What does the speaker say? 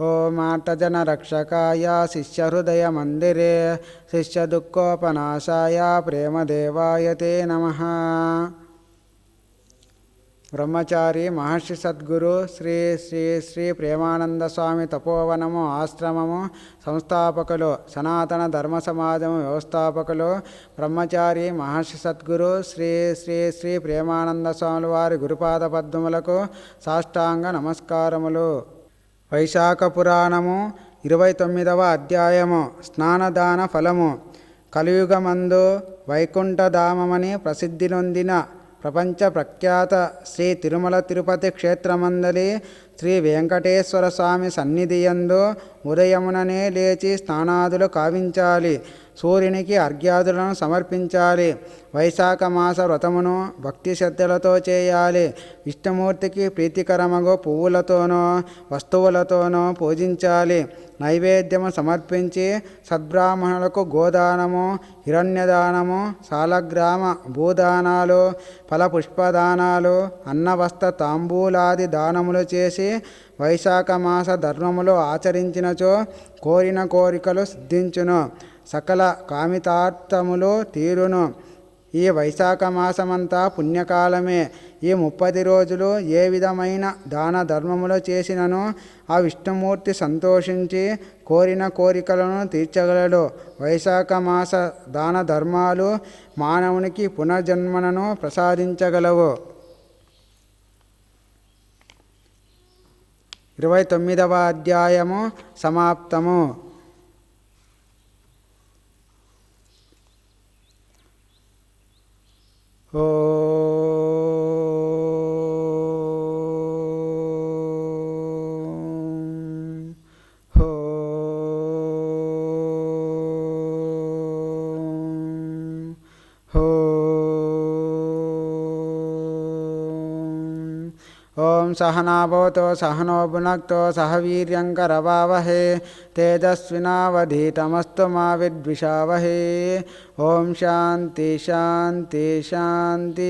ओमार्तजनरक्षकाय शिष्यहृदयमन्दिरे शिष्यदुःखोपनाशाय प्रेमदेवाय ते नमः బ్రహ్మచారి మహర్షి సద్గురు శ్రీ శ్రీ శ్రీ ప్రేమానంద స్వామి తపోవనము ఆశ్రమము సంస్థాపకులు సనాతన ధర్మ సమాజము వ్యవస్థాపకులు బ్రహ్మచారి మహర్షి సద్గురు శ్రీ శ్రీ శ్రీ ప్రేమానంద స్వాముల వారి గురుపాద పద్మములకు సాష్టాంగ నమస్కారములు. వైశాఖ పురాణము ఇరవై తొమ్మిదవ అధ్యాయము స్నానదాన ఫలము. కలియుగమందు వైకుంఠధామమని ప్రసిద్ధి నొందిన ప్రపంచ ప్రఖ్యాత శ్రీ తిరుమల తిరుపతి క్షేత్రమందలి శ్రీ వెంకటేశ్వర స్వామి సన్నిధియందు ఉదయముననే లేచి స్నానాదులు కావించాలి. సూర్యునికి అర్ఘ్యాదులను సమర్పించాలి. వైశాఖ మాస వ్రతమును భక్తి శ్రద్ధలతో చేయాలి. విష్ణుమూర్తికి ప్రీతికరమగు పువ్వులతోనో వస్తువులతోనో పూజించాలి. నైవేద్యము సమర్పించి సద్బ్రాహ్మణులకు గోదానము హిరణ్యదానము సాలగ్రామ భూదానాలు ఫలపుష్పదానాలు అన్నవస్త్ర తాంబూలాది దానములు చేసి వైశాఖ మాస ధర్మములు ఆచరించినచో కోరిన కోరికలు సిద్ధించును. సకల కామితార్థములు తీరును. ఈ వైశాఖ మాసమంతా పుణ్యకాలమే. ఈ ముప్పది రోజులు ఏ విధమైన దాన ధర్మములు చేసినను ఆ విష్ణుమూర్తి సంతోషించి కోరిన కోరికలను తీర్చగలడు. వైశాఖ మాస దాన ధర్మాలు మానవునికి పునర్జన్మనను ప్రసాదించగలవు. ఇరవై తొమ్మిదవ అధ్యాయము సమాప్తము. ఓ ओं सहनावत सहनो भुनक्तो सह वीर्यङ्करवावहे तेजस्वीनावधीतमस्त मा ओं शांति शांति शांति